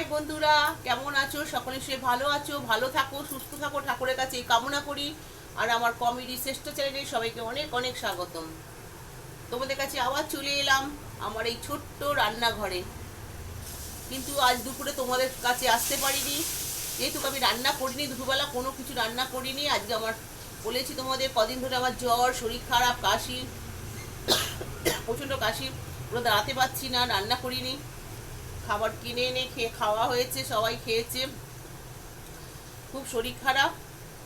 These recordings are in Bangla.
হাই বন্ধুরা, কেমন আছো? সকলে সে ভালো আছো, ভালো থাকো, সুস্থ থাকো, ঠাকুরের কাছে কামনা করি। আর আমার কমেডি শ্রেষ্ঠ চ্যানেলে সবাইকে অনেক অনেক স্বাগতম। তোমাদের কাছে আবার চলে এলাম আমার এই ছোট্ট রান্নাঘরে। কিন্তু আজ দুপুরে তোমাদের কাছে আসতে পারিনি। যেহেতু আমি রান্না করিনি, দুপুরবেলা কোনো কিছু রান্না করিনি। আজকে আমার বলেছি তোমাদের, কদিন ধরে আমার জ্বর, শরীর খারাপ, কাশি, প্রচণ্ড কাশি। পুরো দাঁড়াতে পারছি না, রান্না করিনি। খাবার কিনে এনে খেয়ে, খাওয়া হয়েছে, সবাই খেয়েছে। খুব শরীর খারাপ।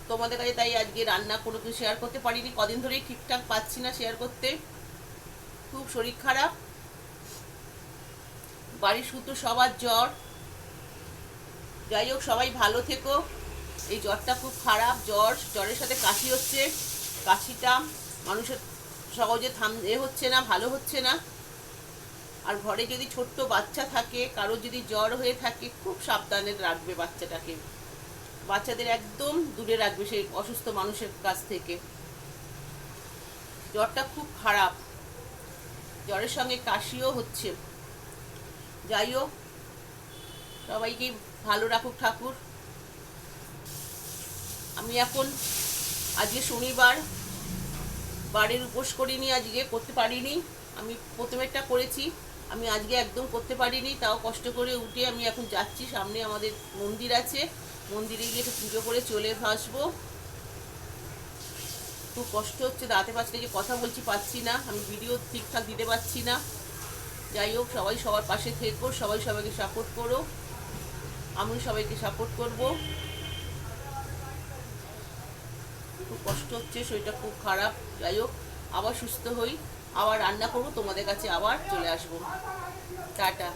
তোমাদের কাছে তাই আজকে রান্না কোনো কিছু শেয়ার করতে পারিনি। কদিন ধরেই ঠিকঠাক পাচ্ছি না শেয়ার করতে। খুব শরীর খারাপ। বাড়ির শুধু সবার জ্বর। যাই হোক সবাই ভালো থেকো। এই জ্বরটা খুব খারাপ। জ্বর, জ্বরের সাথে কাশি হচ্ছে। কাশিটা মানুষের সহজে থাম, এ হচ্ছে না, ভালো হচ্ছে না। আর ঘরে যদি ছোট্ট বাচ্চা থাকে কারও যদি জ্বর হয়ে থাকে, খুব সাবধানে রাখবে বাচ্চাটাকে। বাচ্চাদের একদম দূরে রাখবে সেই অসুস্থ মানুষের কাছ থেকে। জ্বরটা খুব খারাপ। জ্বরের সঙ্গে কাশিও হচ্ছে। যাই হোক সবাইকেই ভালো রাখুক ঠাকুর। আমি এখন আজকে শনিবার, বাড়ির উপোস করিনি, আজকে করতে পারিনি। আমি প্রথমেরটা করেছি। আমি আজকে একদম করতে পারিনি, তাও কষ্ট করে উঠে আমি এখন যাচ্ছি, সামনে আমাদের মন্দির আছে। মন্দিরে গিয়ে একটু পুজো করে চলে আসব খুব কষ্ট হচ্ছে দাঁড়াতে পারছি না যে কথা বলছি, পাচ্ছি না। আমি ভিডিও ঠিকঠাক দিতে পারছি না। যাই হোক, সবাই সবার পাশে থেকো, সবাই সবাইকে সাপোর্ট করো। আমি সবাইকে সাপোর্ট করব। খুব কষ্ট হচ্ছে, শরীরটা খুব খারাপ। যাই হোক, আবার সুস্থ হই। আবার রান্না করব তোমাদের কাছে আবার চলে আসব। টাটা।